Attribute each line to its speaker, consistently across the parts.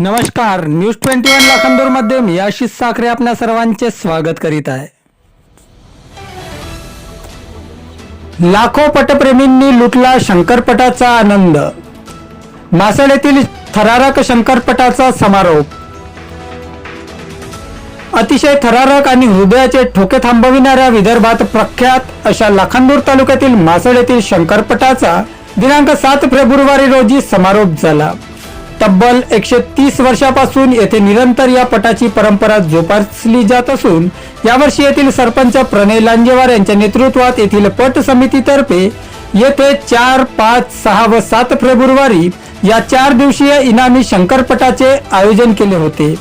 Speaker 1: नमस्कार news twenty one लाखांदूरमध्ये मी आशिष साखरे आपल्या सर्वांचे स्वागत करीत आहे. लाखो पटप्रेमींनी लुटला शंकरपटाचा आनंद. मासळ येथील थरारक शंकरपटाचा समारोप. अतिशय थरारक आणि हृदयाचे ठोके थांबविणाऱ्या विदर्भात प्रख्यात अशा लाखांदूर तालुक्यातील मासळ येथील शंकरपटाचा दिनांक सात फेब्रुवारी रोजी समारोप झाला. तब्बल एकशे तीस वर्षापासून येथे निरंतर या पटाची परंपरा जोपासली जात असून यावर्षी येथील सरपंच प्रणय लांजेवार यांच्या नेतृत्वात येथील पट समितीतर्फे येथे चार पाच सहा व सात फेब्रुवारी या चार दिवसीय इनामी शंकरपटाचे आयोजन केले होते.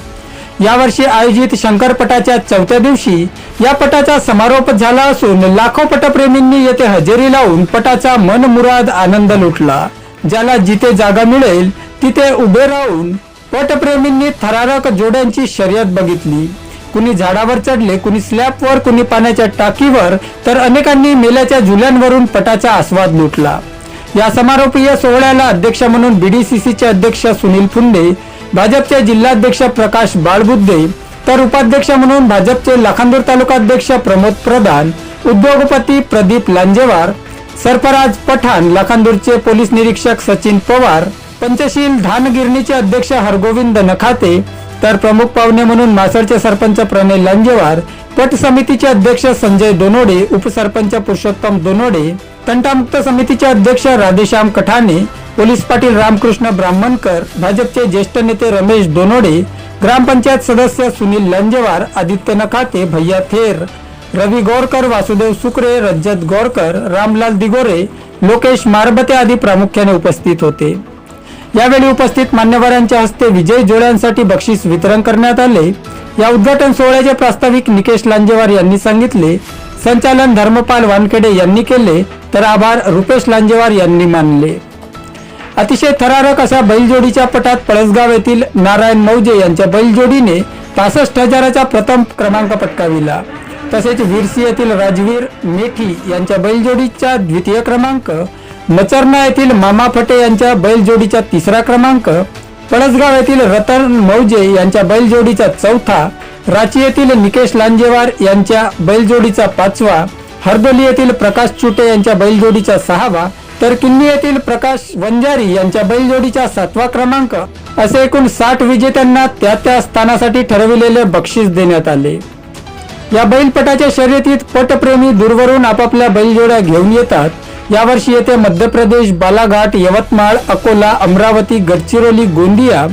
Speaker 1: यावर्षी आयोजित शंकरपटाच्या चौथ्या दिवशी या पटाचा समारोप झाला असून लाखो पटप्रेमींनी येथे हजेरी लावून पटाचा मनमुराद आनंद लुटला. ज्याला जिथे जागा मिळेल तिथे उभे राहून पटप्रेमींनी थरारक जोड्यांची शर्यत बघितली. कुणी झाडावर चढले कुणी स्लॅपवर कुणी पाण्याच्या टाकीवर तर अनेकांनी मेल्याच्या झुल्यांवरून पटाचा आस्वाद लुटला. या समारोपीय सोहळ्याला अध्यक्ष म्हणून बीडीसीसीचे अध्यक्ष सुनील फुंडे भाजपचे जिल्हाध्यक्ष प्रकाश बाळबुद्धे तर उपाध्यक्ष म्हणून भाजपचे लाखांदूर तालुका अध्यक्ष प्रमोद प्रधान उद्योगपती प्रदीप लांजेवार सरफराज पठाण लाखांदूरचे पोलीस निरीक्षक सचिन पवार पंचशील धानगिरणीचे अध्यक्ष हरगोविंद नखाते तर प्रमुख पाहुणे म्हणून मासळचे सरपंच प्रणय लांजेवार पट समितीचे अध्यक्ष संजय दोनोडे उपसरपंच पुरुषोत्तम दोनोडे तंटामुक्त समितीचे अध्यक्ष राधेश्याम कठाणे पोलीस पाटील रामकृष्ण ब्राह्मणकर भाजपचे ज्येष्ठ नेते रमेश दोनोडे ग्रामपंचायत सदस्य सुनील लंजेवार आदित्य नखाते भैया थेर रवी गोरकर वासुदेव सुकरे रज्जत गोरकर रामलाल दिगोरे लोकेश मारबते आदी प्रामुख्याने उपस्थित होते. यावेळी उपस्थित मान्यवरांच्या हस्ते विजय जोड्यांसाठी बक्षीस वितरण करण्यात आले. या उद्घाटन सोहळ्याचे प्रास्ताविक निकेश लांजेवार यांनी सांगितले. संचालन धर्मपाल वानखेडे यांनी केले. तर आभार रुपेश लांजेवार यांनी मानले. अतिशय थरारक अशा बैलजोडीच्या पटात पळसगाव येथील नारायण मौजे यांच्या बैलजोडीने पासष्ट हजाराचा प्रथम क्रमांक पटकाविला. तसेच विरसी येथील राजवीर मेठी यांच्या बैलजोडीचा द्वितीय क्रमांक मचरना येथील मामा फटे यांच्या बैलजोडीचा तिसरा क्रमांक पळसगाव येथील रतन मौजे यांच्या बैलजोडीचा चौथा रांची येथील निकेश लांजेवार यांच्या बैलजोडीचा पाचवा हरदोली येथील प्रकाश चुटे यांच्या बैलजोडीचा सहावा तर किन्नी येथील प्रकाश वंजारी यांच्या बैलजोडीचा सातवा क्रमांक असे एकूण साठ विजेत्यांना त्या त्या स्थानासाठी ठरविलेले बक्षीस देण्यात आले. या बैलपटाच्या शर्यतीत पटप्रेमी दूरवरून आपापल्या बैलजोड्या घेऊन येतात. यावर्षी येथे मध्य प्रदेश बालाघाट यवतमाळ अकोला अमरावती गडचिरोली गोंदिया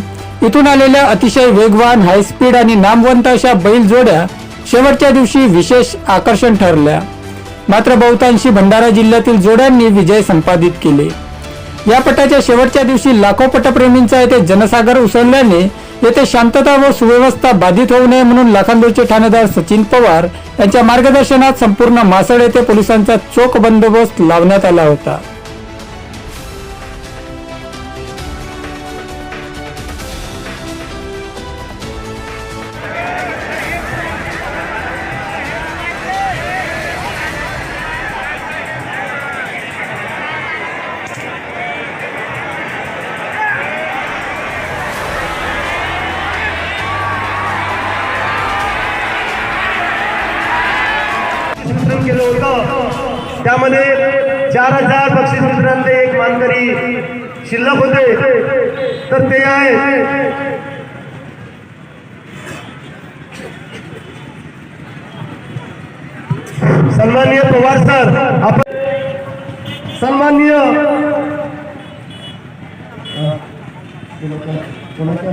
Speaker 1: इथून आलेल्या अतिशय वेगवान हायस्पीड आणि नामवंत अशा बैल जोड्या शेवटच्या दिवशी विशेष आकर्षण ठरल्या. मात्र बहुतांशी भंडारा जिल्ह्यातील जोड्यांनी विजय संपादित केले. या पटाच्या शेवटच्या दिवशी लाखो पटप्रेमींचा येथे जनसागर उसळल्याने येथे शांतता व सुव्यवस्था बाधित होऊ नये म्हणून लाखांदूरचे ठाणेदार सचिन पवार यांच्या मार्गदर्शनात संपूर्ण मासळ येथे पोलिसांचा चोख बंदोबस्त लावण्यात आला होता.
Speaker 2: केलं होतं. त्यामध्ये चार हजार बक्षीस वितरणातले एक मानकरी शिल्लक होते. तर ते आहे. सन्माननीय पवार सर आपण सन्माननीय कोणाच्या